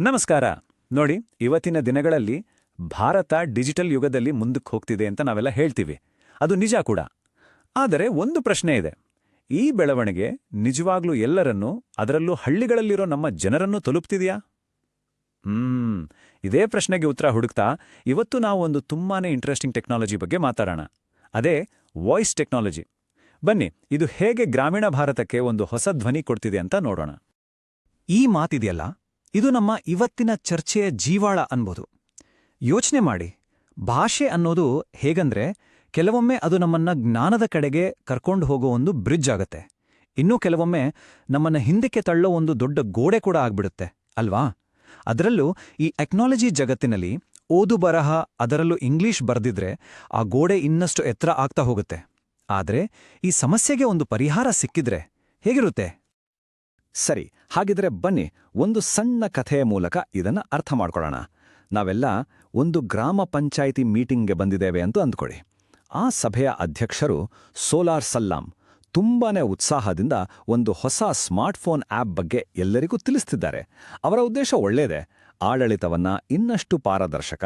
ನಮಸ್ಕಾರ. ನೋಡಿ, ಇವತ್ತಿನ ದಿನಗಳಲ್ಲಿ ಭಾರತ ಡಿಜಿಟಲ್ ಯುಗದಲ್ಲಿ ಮುಂದಕ್ಕೆ ಹೋಗ್ತಿದೆ ಅಂತ ನಾವೆಲ್ಲ ಹೇಳ್ತೀವಿ. ಅದು ನಿಜ ಕೂಡ. ಆದರೆ ಒಂದು ಪ್ರಶ್ನೆ ಇದೆ. ಈ ಬೆಳವಣಿಗೆ ನಿಜವಾಗ್ಲೂ ಎಲ್ಲರನ್ನೂ, ಅದರಲ್ಲೂ ಹಳ್ಳಿಗಳಲ್ಲಿರೋ ನಮ್ಮ ಜನರನ್ನು ತಲುಪ್ತಿದೆಯಾ? ಹ್ಮ್, ಇದೇ ಪ್ರಶ್ನೆಗೆ ಉತ್ತರ ಹುಡುಕ್ತಾ ಇವತ್ತು ನಾವು ಒಂದು ತುಂಬಾನೇ ಇಂಟ್ರೆಸ್ಟಿಂಗ್ ಟೆಕ್ನಾಲಜಿ ಬಗ್ಗೆ ಮಾತಾಡೋಣ. ಅದೇ ವಾಯ್ಸ್ ಟೆಕ್ನಾಲಜಿ ಬನ್ನಿ, ಇದು ಹೇಗೆ ಗ್ರಾಮೀಣ ಭಾರತಕ್ಕೆ ಒಂದು ಹೊಸ ಧ್ವನಿ ಕೊಡ್ತಿದೆ ಅಂತ ನೋಡೋಣ. ಈ ಮಾತಿದೆಯಲ್ಲ ಇದು ನಮ್ಮ ಇವತ್ತಿನ ಚರ್ಚೆಯ ಜೀವಾಳ ಅನ್ಬೋದು. ಯೋಚನೆ ಮಾಡಿ. ಭಾಷೆ ಅನ್ನೋದು ಹೇಗಂದ್ರೆ ಕೆಲವೊಮ್ಮೆ ಅದು ನಮ್ಮನ್ನ ಜ್ಞಾನದ ಕಡೆಗೆ ಕರ್ಕೊಂಡು ಹೋಗೋ ಒಂದು ಬ್ರಿಡ್ಜ್ ಆಗತ್ತೆ. ಇನ್ನೂ ಕೆಲವೊಮ್ಮೆ ನಮ್ಮನ್ನ ಹಿಂದಕ್ಕೆ ತಳ್ಳೋ ಒಂದು ದೊಡ್ಡ ಗೋಡೆ ಕೂಡ ಆಗ್ಬಿಡುತ್ತೆ, ಅಲ್ವಾ? ಅದರಲ್ಲೂ ಈ ಟೆಕ್ನಾಲಜಿ ಜಗತ್ತಿನಲ್ಲಿ ಓದು ಬರಹ ಅದರಲ್ಲೂ ಇಂಗ್ಲಿಷ್ ಬರ್ದಿದ್ರೆ ಆ ಗೋಡೆ ಇನ್ನಷ್ಟು ಎತ್ತರ ಆಗ್ತಾ ಹೋಗುತ್ತೆ. ಆದ್ರೆ ಈ ಸಮಸ್ಯೆಗೆ ಒಂದು ಪರಿಹಾರ ಸಿಕ್ಕಿದ್ರೆ ಹೇಗಿರುತ್ತೆ? ಸರಿ, ಹಾಗಿದ್ರೆ ಬನ್ನಿ, ಒಂದು ಸಣ್ಣ ಕಥೆಯ ಮೂಲಕ ಇದನ್ನ ಅರ್ಥ ಮಾಡ್ಕೊಳ್ಳೋಣ. ನಾವೆಲ್ಲ ಒಂದು ಗ್ರಾಮ ಪಂಚಾಯಿತಿ ಮೀಟಿಂಗ್ಗೆ ಬಂದಿದ್ದೇವೆ ಅಂತ ಅಂದ್ಕೊಳ್ಳಿ. ಆ ಸಭೆಯ ಅಧ್ಯಕ್ಷರು ಸೋಲಾರ್ ಸಲ್ಲಾಂ ತುಂಬಾನೇ ಉತ್ಸಾಹದಿಂದ ಒಂದು ಹೊಸ ಸ್ಮಾರ್ಟ್ಫೋನ್ ಆ್ಯಪ್ ಬಗ್ಗೆ ಎಲ್ಲರಿಗೂ ತಿಳಿಸ್ತಿದ್ದಾರೆ. ಅವರ ಉದ್ದೇಶ ಒಳ್ಳೆಯದೇ ಆಡಳಿತವನ್ನ ಇನ್ನಷ್ಟು ಪಾರದರ್ಶಕ,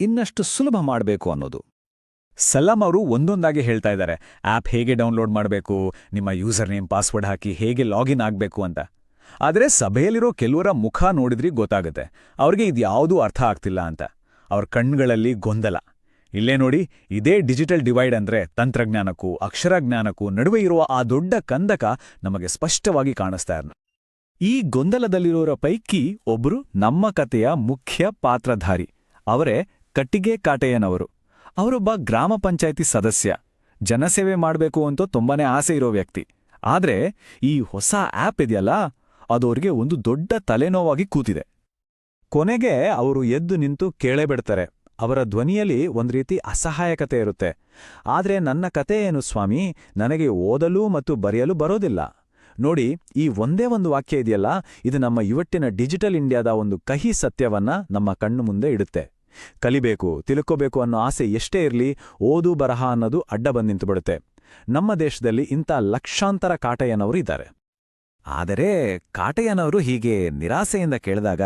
ಇನ್ನಷ್ಟು ಸುಲಭ ಮಾಡಬೇಕು ಅನ್ನೋದು. ಸಲ್ಲಾಂ ಅವರು ಒಂದೊಂದಾಗಿ ಹೇಳ್ತಾ ಇದ್ದಾರೆ. ಆಪ್ ಹೇಗೆ ಡೌನ್ಲೋಡ್ ಮಾಡಬೇಕು, ನಿಮ್ಮ ಯೂಸರ್ ನೇಮ್, ಪಾಸ್ವರ್ಡ್ ಹಾಕಿ ಹೇಗೆ ಲಾಗಿನ್ ಆಗಬೇಕು ಅಂತ. ಆದರೆ ಸಭೆಯಲ್ಲಿರೋ ಕೆಲವರ ಮುಖ ನೋಡಿದ್ರಿ ಗೊತ್ತಾಗುತ್ತೆ. ಅವ್ರಿಗೆ ಇದ್ಯಾವುದೂ ಅರ್ಥ ಆಗ್ತಿಲ್ಲ ಅಂತ. ಅವ್ರ ಕಣ್ಗಳಲ್ಲಿ ಗೊಂದಲ. ಇಲ್ಲೇ ನೋಡಿ, ಇದೇ ಡಿಜಿಟಲ್ ಡಿವೈಡ್ ಅಂದ್ರೆ ತಂತ್ರಜ್ಞಾನಕ್ಕೂ, ಅಕ್ಷರಜ್ಞಾನಕ್ಕೂ ನಡುವೆ ಇರುವ ಆ ದೊಡ್ಡ ಕಂದಕ ನಮಗೆ ಸ್ಪಷ್ಟವಾಗಿ ಕಾಣಿಸ್ತಾ ಇರ್ನ ಈ ಗೊಂದಲದಲ್ಲಿರೋರ ಪೈಕಿ ಒಬ್ರು ನಮ್ಮ ಕಥೆಯ ಮುಖ್ಯ ಪಾತ್ರಧಾರಿ. ಅವರೇ ಕಟ್ಟಿಗೆ ಕಾಟಯ್ಯನವರು ಅವರೊಬ್ಬ ಗ್ರಾಮ ಪಂಚಾಯಿತಿ ಸದಸ್ಯ. ಜನಸೇವೆ ಮಾಡಬೇಕು ಅಂತ ತುಂಬಾನೇ ಆಸೆ ಇರೋ ವ್ಯಕ್ತಿ. ಆದ್ರೆ ಈ ಹೊಸ ಆ್ಯಪ್ ಇದೆಯಲ್ಲ ಅದವ್ರಿಗೆ ಒಂದು ದೊಡ್ಡ ತಲೆನೋವಾಗಿ ಕೂತಿದೆ. ಕೊನೆಗೆ ಅವರು ಎದ್ದು ನಿಂತು ಕೇಳೇಬಿಡ್ತಾರೆ. ಅವರ ಧ್ವನಿಯಲ್ಲಿ ಒಂದು ರೀತಿ ಅಸಹಾಯಕತೆ ಇರುತ್ತೆ. ಆದ್ರೆ ನನ್ನ ಕತೆ ಏನು ಸ್ವಾಮಿ? ನನಗೆ ಓದಲು ಮತ್ತು ಬರೆಯಲು ಬರೋದಿಲ್ಲ. ನೋಡಿ, ಈ ಒಂದೇ ಒಂದು ವಾಕ್ಯ ಇದೆಯಲ್ಲ, ಇದು ನಮ್ಮ ಇವತ್ತಿನ ಡಿಜಿಟಲ್ ಇಂಡಿಯಾದ ಒಂದು ಕಹಿ ಸತ್ಯವನ್ನ ನಮ್ಮ ಕಣ್ಣು ಮುಂದೆ ಇಡುತ್ತೆ. ಕಲಿಬೇಕು, ತಿಳ್ಕೋಬೇಕು ಅನ್ನೋ ಆಸೆ ಎಷ್ಟೇ ಇರಲಿ ಓದು ಬರಹ ಅನ್ನೋದು ಅಡ್ಡ ಬಂದು ನಿಂತುಬಿಡುತ್ತೆ. ನಮ್ಮ ದೇಶದಲ್ಲಿ ಇಂಥ ಲಕ್ಷಾಂತರ ಕಾಟಯ್ಯನವರು ಇದ್ದಾರೆ. ಆದರೆ ಕಾಟಯ್ಯನವರು ಹೀಗೆ ನಿರಾಸೆಯಿಂದ ಕೇಳಿದಾಗ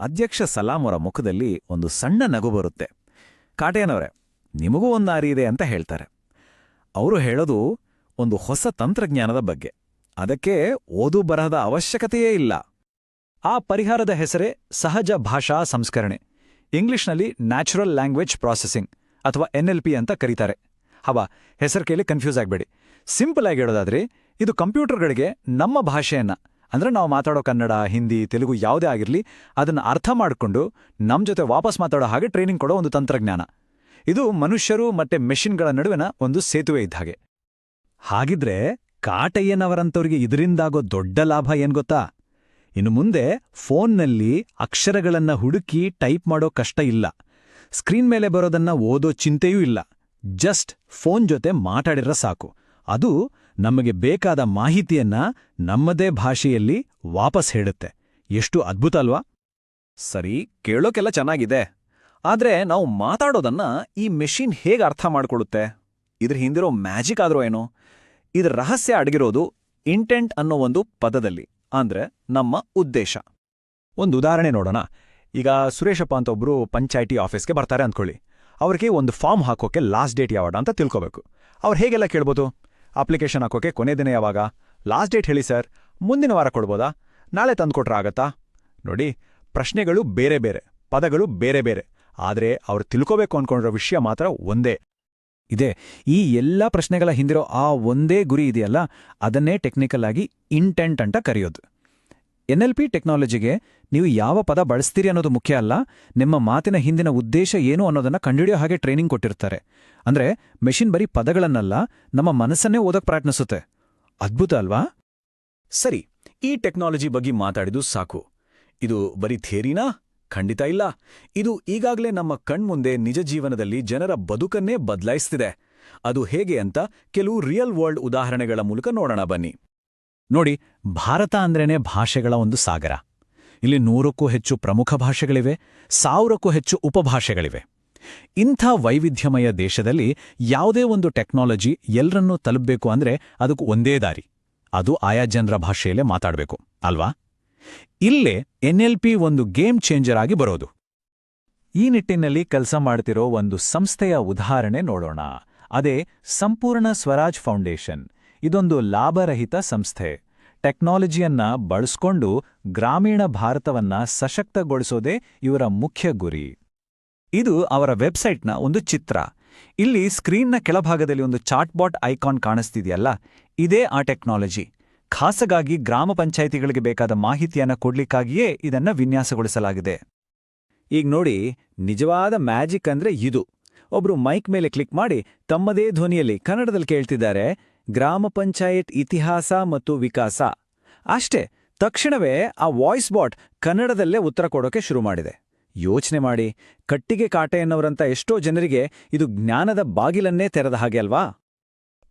ಅಧ್ಯಕ್ಷ ಸಲಾಂ ಮುಖದಲ್ಲಿ ಒಂದು ಸಣ್ಣ ನಗು ಬರುತ್ತೆ. ಕಾಟಯ್ಯನವರೇ ನಿಮಗೂ ಒಂದು ದಾರಿ ಇದೆ ಅಂತ ಹೇಳ್ತಾರೆ. ಅವರು ಹೇಳೋದು ಒಂದು ಹೊಸ ತಂತ್ರಜ್ಞಾನದ ಬಗ್ಗೆ. ಅದಕ್ಕೆ ಓದು ಬರಹದ ಅವಶ್ಯಕತೆಯೇ ಇಲ್ಲ. ಆ ಪರಿಹಾರದ ಹೆಸರೇ ಸಹಜ ಭಾಷಾ ಸಂಸ್ಕರಣೆ. ಇಂಗ್ಲಿಷ್ನಲ್ಲಿ ನ್ಯಾಚುರಲ್ ಲ್ಯಾಂಗ್ವೇಜ್ ಪ್ರಾಸೆಸಿಂಗ್ ಅಥವಾ ಪಿ ಅಂತ ಕರೀತಾರೆ. ಹವ ಹೆಸರು ಕೇಳಿ ಕನ್ಫ್ಯೂಸ್ ಆಗಬೇಡಿ. ಸಿಂಪಲ್ ಆಗಿ ಹೇಳೋದಾದ್ರೆ, ಇದು ಕಂಪ್ಯೂಟರ್ಗಳಿಗೆ ನಮ್ಮ ಭಾಷೆಯನ್ನ, ಅಂದರೆ ನಾವು ಮಾತಾಡೋ ಕನ್ನಡ, ಹಿಂದಿ, ತೆಲುಗು ಯಾವುದೇ ಆಗಿರಲಿ, ಅದನ್ನು ಅರ್ಥ ಮಾಡಿಕೊಂಡು ನಮ್ಮ ಜೊತೆ ವಾಪಸ್ ಮಾತಾಡೋ ಹಾಗೆ ಟ್ರೈನಿಂಗ್ ಕೊಡೋ ಒಂದು ತಂತ್ರಜ್ಞಾನ. ಇದು ಮನುಷ್ಯರು ಮತ್ತೆ ಮೆಷಿನ್ಗಳ ನಡುವಿನ ಒಂದು ಸೇತುವೆ ಇದ್ದ ಹಾಗೆ. ಹಾಗಿದ್ರೆ ಕಾಟಯ್ಯನವರಂಥವ್ರಿಗೆ ಇದರಿಂದಾಗೋ ದೊಡ್ಡ ಲಾಭ ಏನ್ ಗೊತ್ತಾ? ಇನ್ನು ಮುಂದೆ ಫೋನ್ನಲ್ಲಿ ಅಕ್ಷರಗಳನ್ನ ಹುಡುಕಿ ಟೈಪ್ ಮಾಡೋ ಕಷ್ಟ ಇಲ್ಲ. ಸ್ಕ್ರೀನ್ ಮೇಲೆ ಬರೋದನ್ನ ಓದೋ ಚಿಂತೆಯೂ ಇಲ್ಲ. ಜಸ್ಟ್ ಫೋನ್ ಜೊತೆ ಮಾತಾಡಿರ ಸಾಕು. ಅದು ನಮಗೆ ಬೇಕಾದ ಮಾಹಿತಿಯನ್ನ ನಮ್ಮದೇ ಭಾಷೆಯಲ್ಲಿ ವಾಪಸ್ ಹೇಳುತ್ತೆ. ಎಷ್ಟು ಅದ್ಭುತ ಅಲ್ವಾ? ಸರಿ, ಕೇಳೋಕೆಲ್ಲ ಚೆನ್ನಾಗಿದೆ. ಆದ್ರೆ ನಾವು ಮಾತಾಡೋದನ್ನ ಈ ಮೆಷಿನ್ ಹೇಗೆ ಅರ್ಥ ಮಾಡ್ಕೊಳ್ಳುತ್ತೆ? ಇದ್ರ ಹಿಂದಿರೋ ಮ್ಯಾಜಿಕ್ ಆದ್ರೂ ಏನೋ? ಇದ್ರ ರಹಸ್ಯ ಅಡಗಿರೋದು ಇಂಟೆಂಟ್ ಅನ್ನೋ ಒಂದು ಪದದಲ್ಲಿ. ಅಂದ್ರೆ ನಮ್ಮ ಉದ್ದೇಶ. ಒಂದು ಉದಾಹರಣೆ ನೋಡೋಣ. ಈಗ ಸುರೇಶಪ್ಪ ಅಂತ ಒಬ್ರು ಪಂಚಾಯಿತಿ ಆಫೀಸ್ಗೆ ಬರ್ತಾರೆ ಅಂದ್ಕೊಳ್ಳಿ. ಅವ್ರಿಗೆ ಒಂದು ಫಾರ್ಮ್ ಹಾಕೋಕೆ ಲಾಸ್ಟ್ ಡೇಟ್ ಯಾವಾಗ ಅಂತ ತಿಳ್ಕೋಬೇಕು. ಅವ್ರು ಹೇಗೆಲ್ಲ ಕೇಳ್ಬೋದು? ಅಪ್ಲಿಕೇಶನ್ ಹಾಕೋಕೆ ಕೊನೆ ದಿನ ಯಾವಾಗ? ಲಾಸ್ಟ್ ಡೇಟ್ ಹೇಳಿ ಸರ್. ಮುಂದಿನ ವಾರ ಕೊಡ್ಬೋದಾ? ನಾಳೆ ತಂದುಕೊಟ್ರೆ ಆಗತ್ತಾ? ನೋಡಿ, ಪ್ರಶ್ನೆಗಳು ಬೇರೆ ಬೇರೆ, ಪದಗಳು ಬೇರೆ ಬೇರೆ. ಆದರೆ ಅವ್ರು ತಿಳ್ಕೋಬೇಕು ಅಂದ್ಕೊಂಡಿರೋ ವಿಷಯ ಮಾತ್ರ ಒಂದೇ. ಇದೆ. ಈ ಎಲ್ಲ ಪ್ರಶ್ನೆಗಳ ಹಿಂದಿರೋ ಆ ಒಂದೇ ಗುರಿ ಇದೆಯಲ್ಲ, ಅದನ್ನೇ ಟೆಕ್ನಿಕಲ್ ಆಗಿ ಇಂಟೆಂಟ್ ಅಂತ ಕರೆಯೋದು. ಪಿ ಟೆಕ್ನಾಲಜಿಗೆ ನೀವು ಯಾವ ಪದ ಬಳಸ್ತೀರಿ ಅನ್ನೋದು ಮುಖ್ಯ ಅಲ್ಲ, ನಿಮ್ಮ ಮಾತಿನ ಹಿಂದಿನ ಉದ್ದೇಶ ಏನು ಅನ್ನೋದನ್ನ ಕಂಡುಹಿಡಿಯೋ ಹಾಗೆ ಟ್ರೈನಿಂಗ್ ಕೊಟ್ಟಿರ್ತಾರೆ. ಅಂದ್ರೆ ಮೆಷಿನ್ ಬರೀ ಪದಗಳನ್ನಲ್ಲ, ನಮ್ಮ ಮನಸ್ಸನ್ನೇ ಓದೋಕೆ ಪ್ರಯತ್ನಿಸುತ್ತೆ. ಅದ್ಭುತ ಅಲ್ವಾ? ಸರಿ, ಈ ಟೆಕ್ನಾಲಜಿ ಬಗ್ಗೆ ಮಾತಾಡಿದು ಸಾಕು. ಇದು ಬರೀ ಥೇರಿನಾ ಖಂಡಿತ ಇಲ್ಲ. ಇದು ಈಗಾಗಲೇ ನಮ್ಮ ಕಣ್ಮುಂದೆ ನಿಜ ಜೀವನದಲ್ಲಿ ಜನರ ಬದುಕನ್ನೇ ಬದಲಾಯಿಸ್ತಿದೆ. ಅದು ಹೇಗೆ ಅಂತ ಕೆಲವು ರಿಯಲ್ ವರ್ಲ್ಡ್ ಉದಾಹರಣೆಗಳ ಮೂಲಕ ನೋಡೋಣ ಬನ್ನಿ. ನೋಡಿ, ಭಾರತ ಅಂದ್ರೇನೆ ಭಾಷೆಗಳ ಒಂದು ಸಾಗರ. ಇಲ್ಲಿ ನೂರಕ್ಕೂ ಹೆಚ್ಚು ಪ್ರಮುಖ ಭಾಷೆಗಳಿವೆ, ಸಾವಿರಕ್ಕೂ ಹೆಚ್ಚು ಉಪಭಾಷೆಗಳಿವೆ. ಇಂಥ ವೈವಿಧ್ಯಮಯ ದೇಶದಲ್ಲಿ ಯಾವುದೇ ಒಂದು ಟೆಕ್ನಾಲಜಿ ಎಲ್ಲರನ್ನೂ ತಲುಪಬೇಕು ಅಂದ್ರೆ ಅದಕ್ಕೂ ಒಂದೇ ದಾರಿ. ಅದು ಆಯಾ ಜನರ ಭಾಷೆಯಲ್ಲೇ ಮಾತಾಡಬೇಕು, ಅಲ್ವಾ? ಇಲ್ಲೇ ಎನ್ಎಲ್ಪಿ ಒಂದು ಗೇಮ್ ಚೇಂಜರ್ ಆಗಿ ಬರೋದು. ಈ ನಿಟ್ಟಿನಲ್ಲಿ ಕೆಲಸ ಮಾಡ್ತಿರೋ ಒಂದು ಸಂಸ್ಥೆಯ ಉದಾಹರಣೆ ನೋಡೋಣ. ಅದೇ ಸಂಪೂರ್ಣ ಸ್ವರಾಜ್ ಫೌಂಡೇಶನ್. ಇದೊಂದು ಲಾಭರಹಿತ ಸಂಸ್ಥೆ. ಟೆಕ್ನಾಲಜಿಯನ್ನ ಬಳಸ್ಕೊಂಡು ಗ್ರಾಮೀಣ ಭಾರತವನ್ನ ಸಶಕ್ತಗೊಳಿಸೋದೇ ಇವರ ಮುಖ್ಯ ಗುರಿ. ಇದು ಅವರ ವೆಬ್ಸೈಟ್ನ ಒಂದು ಚಿತ್ರ. ಇಲ್ಲಿ ಸ್ಕ್ರೀನ್ನ ಕೆಳಭಾಗದಲ್ಲಿ ಒಂದು ಚಾಟ್ಬಾಟ್ ಐಕಾನ್ ಕಾಣಿಸ್ತಿದೆಯಲ್ಲ? ಇದೇ ಆ ಟೆಕ್ನಾಲಜಿ. ಖಾಸಗಾಗಿ ಗ್ರಾಮ ಪಂಚಾಯಿತಿಗಳಿಗೆ ಬೇಕಾದ ಮಾಹಿತಿಯನ್ನ ಕೊಡ್ಲಿಕ್ಕಾಗಿಯೇ ಇದನ್ನ ವಿನ್ಯಾಸಗೊಳಿಸಲಾಗಿದೆ. ಈಗ ನೋಡಿ, ನಿಜವಾದ ಮ್ಯಾಜಿಕ್ ಅಂದ್ರೆ ಇದು. ಒಬ್ರು ಮೈಕ್ ಮೇಲೆ ಕ್ಲಿಕ್ ಮಾಡಿ ತಮ್ಮದೇ ಧ್ವನಿಯಲ್ಲಿ ಕನ್ನಡದಲ್ಲಿ ಕೇಳ್ತಿದ್ದಾರೆ, ಗ್ರಾಮ ಪಂಚಾಯತ್ ಇತಿಹಾಸ ಮತ್ತು ವಿಕಾಸ. ಅಷ್ಟೇ, ತಕ್ಷಣವೇ ಆ ವಾಯ್ಸ್ ಬಾಟ್ ಕನ್ನಡದಲ್ಲೇ ಉತ್ತರ ಕೊಡೋಕೆ ಶುರು ಮಾಡಿದೆ. ಯೋಚನೆ ಮಾಡಿ, ಕಟ್ಟಿಗೆ ಕಾಟೆಯನ್ನವರಂತ ಎಷ್ಟೋ ಜನರಿಗೆ ಇದು ಜ್ಞಾನದ ಬಾಗಿಲನ್ನೇ ತೆರೆದ ಹಾಗೆ ಅಲ್ವಾ?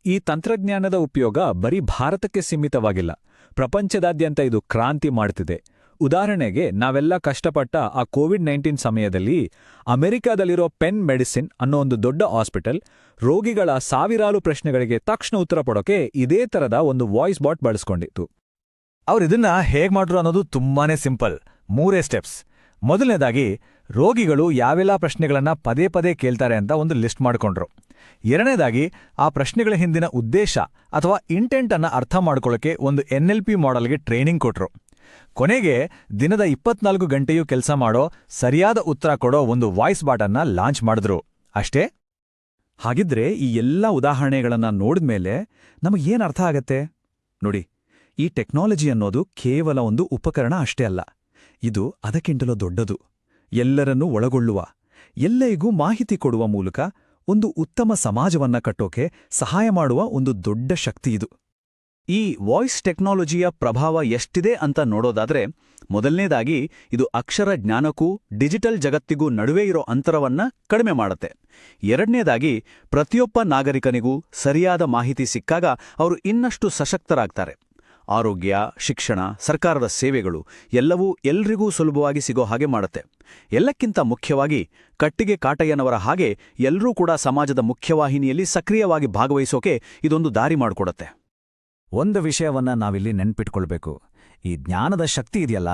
ಈ ತಂತ್ರಜ್ಞಾನದ ಉಪಯೋಗ ಬರೀ ಭಾರತಕ್ಕೆ ಸೀಮಿತವಾಗಿಲ್ಲ. ಪ್ರಪಂಚದಾದ್ಯಂತ ಇದು ಕ್ರಾಂತಿ ಮಾಡ್ತಿದೆ. ಉದಾಹರಣೆಗೆ, ನಾವೆಲ್ಲ ಕಷ್ಟಪಟ್ಟ ಆ ಕೋವಿಡ್ ನೈನ್ಟೀನ್ ಸಮಯದಲ್ಲಿ ಅಮೆರಿಕಾದಲ್ಲಿರೋ ಪೆನ್ ಮೆಡಿಸಿನ್ ಅನ್ನೋ ಒಂದು ದೊಡ್ಡ ಹಾಸ್ಪಿಟಲ್ ರೋಗಿಗಳ ಸಾವಿರಾರು ಪ್ರಶ್ನೆಗಳಿಗೆ ತಕ್ಷಣ ಉತ್ತರ ಕೊಡೋಕೆ ಇದೇ ತರದ ಒಂದು ವಾಯ್ಸ್ ಬಾಟ್ ಬಳಸ್ಕೊಂಡಿತ್ತು. ಅವ್ರಿದನ್ನ ಹೇಗೆ ಮಾಡ್ರು ಅನ್ನೋದು ತುಂಬಾನೇ ಸಿಂಪಲ್, ಮೂರೇ ಸ್ಟೆಪ್ಸ್. ಮೊದಲನೇದಾಗಿ, ರೋಗಿಗಳು ಯಾವೆಲ್ಲ ಪ್ರಶ್ನೆಗಳನ್ನ ಪದೇ ಪದೇ ಕೇಳ್ತಾರೆ ಅಂತ ಒಂದು ಲಿಸ್ಟ್ ಮಾಡ್ಕೊಂಡ್ರು. ಎರಡನೇದಾಗಿ, ಆ ಪ್ರಶ್ನೆಗಳ ಹಿಂದಿನ ಉದ್ದೇಶ ಅಥವಾ ಇಂಟೆಂಟ್ ಅನ್ನ ಅರ್ಥ ಮಾಡ್ಕೊಳ್ಳೋಕೆ ಒಂದು ಎನ್ಎಲ್ಪಿ ಮಾಡೆಲ್ಗೆ ಟ್ರೈನಿಂಗ್ ಕೊಟ್ರು. ಕೊನೆಗೆ, ದಿನದ ಇಪ್ಪತ್ನಾಲ್ಕು ಗಂಟೆಯೂ ಕೆಲಸ ಮಾಡೋ, ಸರಿಯಾದ ಉತ್ತರ ಕೊಡೋ ಒಂದು ವಾಯ್ಸ್ ಬಾಟನ್ನ ಲಾಂಚ್ ಮಾಡಿದ್ರು. ಅಷ್ಟೇ? ಹಾಗಿದ್ರೆ, ಈ ಎಲ್ಲ ಉದಾಹರಣೆಗಳನ್ನ ನೋಡಿದ್ಮೇಲೆ ನಮಗೇನು ಅರ್ಥ ಆಗತ್ತೆ? ನೋಡಿ, ಈ ಟೆಕ್ನಾಲಜಿ ಅನ್ನೋದು ಕೇವಲ ಒಂದು ಉಪಕರಣ ಅಷ್ಟೇ ಅಲ್ಲ. ಇದು ಅದಕ್ಕಿಂತಲೂ ದೊಡ್ಡದು. ಎಲ್ಲರನ್ನೂ ಒಳಗೊಳ್ಳುವ, ಎಲ್ಲರಿಗೂ ಮಾಹಿತಿ ಕೊಡುವ ಮೂಲಕ ಒಂದು ಉತ್ತಮ ಸಮಾಜವನ್ನ ಕಟ್ಟೋಕೆ ಸಹಾಯ ಮಾಡುವ ಒಂದು ದೊಡ್ಡ ಶಕ್ತಿ ಇದು. ಈ ವಾಯ್ಸ್ ಟೆಕ್ನಾಲಜಿಯ ಪ್ರಭಾವ ಎಷ್ಟಿದೆ ಅಂತ ನೋಡೋದಾದ್ರೆ, ಮೊದಲನೇದಾಗಿ ಇದು ಅಕ್ಷರ ಜ್ಞಾನಕ್ಕೂ ಡಿಜಿಟಲ್ ಜಗತ್ತಿಗೂ ನಡುವೆ ಇರೋ ಅಂತರವನ್ನ ಕಡಿಮೆ ಮಾಡುತ್ತೆ. ಎರಡನೇದಾಗಿ ಪ್ರತಿಯೊಬ್ಬ ನಾಗರಿಕನಿಗೂ ಸರಿಯಾದ ಮಾಹಿತಿ ಸಿಕ್ಕಾಗ ಅವರು ಇನ್ನಷ್ಟು ಸಶಕ್ತರಾಗ್ತಾರೆ. ಆರೋಗ್ಯ ಶಿಕ್ಷಣ ಸರ್ಕಾರದ ಸೇವೆಗಳು ಎಲ್ಲವೂ ಎಲ್ರಿಗೂ ಸುಲಭವಾಗಿ ಸಿಗೋ ಹಾಗೆ ಮಾಡುತ್ತೆ. ಎಲ್ಲಕ್ಕಿಂತ ಮುಖ್ಯವಾಗಿ ಕಟ್ಟಿಗೆ ಕಾಟಯ್ಯನವರ ಹಾಗೆ ಎಲ್ಲರೂ ಕೂಡ ಸಮಾಜದ ಮುಖ್ಯವಾಹಿನಿಯಲ್ಲಿ ಸಕ್ರಿಯವಾಗಿ ಭಾಗವಹಿಸೋಕೆ ಇದೊಂದು ದಾರಿ ಮಾಡಿಕೊಡತ್ತೆ. ಒಂದು ವಿಷಯವನ್ನ ನಾವಿಲ್ಲಿ ನೆನ್ಪಿಟ್ಕೊಳ್ಬೇಕು. ಈ ಜ್ಞಾನದ ಶಕ್ತಿ ಇದೆಯಲ್ಲ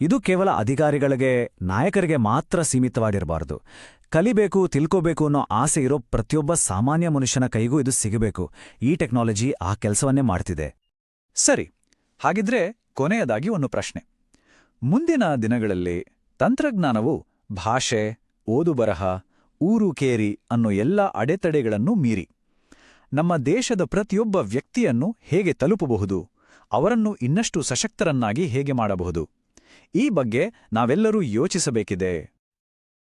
ಇದು ಕೇವಲ ಅಧಿಕಾರಿಗಳಿಗೆ ನಾಯಕರಿಗೆ ಮಾತ್ರ ಸೀಮಿತವಾಗಿರಬಾರದು. ಕಲಿಬೇಕು ತಿಳ್ಕೋಬೇಕು ಅನ್ನೋ ಆಸೆ ಇರೋ ಪ್ರತಿಯೊಬ್ಬ ಸಾಮಾನ್ಯ ಮನುಷ್ಯನ ಕೈಗೂ ಇದು ಸಿಗಬೇಕು. ಈ ಟೆಕ್ನಾಲಜಿ ಆ ಕೆಲಸವನ್ನೇ ಮಾಡ್ತಿದೆ. ಸರಿ ಹಾಗಿದ್ರೆ ಕೊನೆಯದಾಗಿ ಒಂದು ಪ್ರಶ್ನೆ. ಮುಂದಿನ ದಿನಗಳಲ್ಲಿ ತಂತ್ರಜ್ಞಾನವು ಭಾಷೆ ಓದು ಬರಹ ಊರು ಕೇರಿ ಅನ್ನೋ ಎಲ್ಲ ಅಡೆತಡೆಗಳನ್ನು ಮೀರಿ. ನಮ್ಮ ದೇಶದ ಪ್ರತಿಯೊಬ್ಬ ವ್ಯಕ್ತಿಯನ್ನು ಹೇಗೆ ತಲುಪಬಹುದು, ಅವರನ್ನು ಇನ್ನಷ್ಟು ಸಶಕ್ತರನ್ನಾಗಿ ಹೇಗೆ ಮಾಡಬಹುದು? ಈ ಬಗ್ಗೆ ನಾವೆಲ್ಲರೂ ಯೋಚಿಸಬೇಕಿದೆ.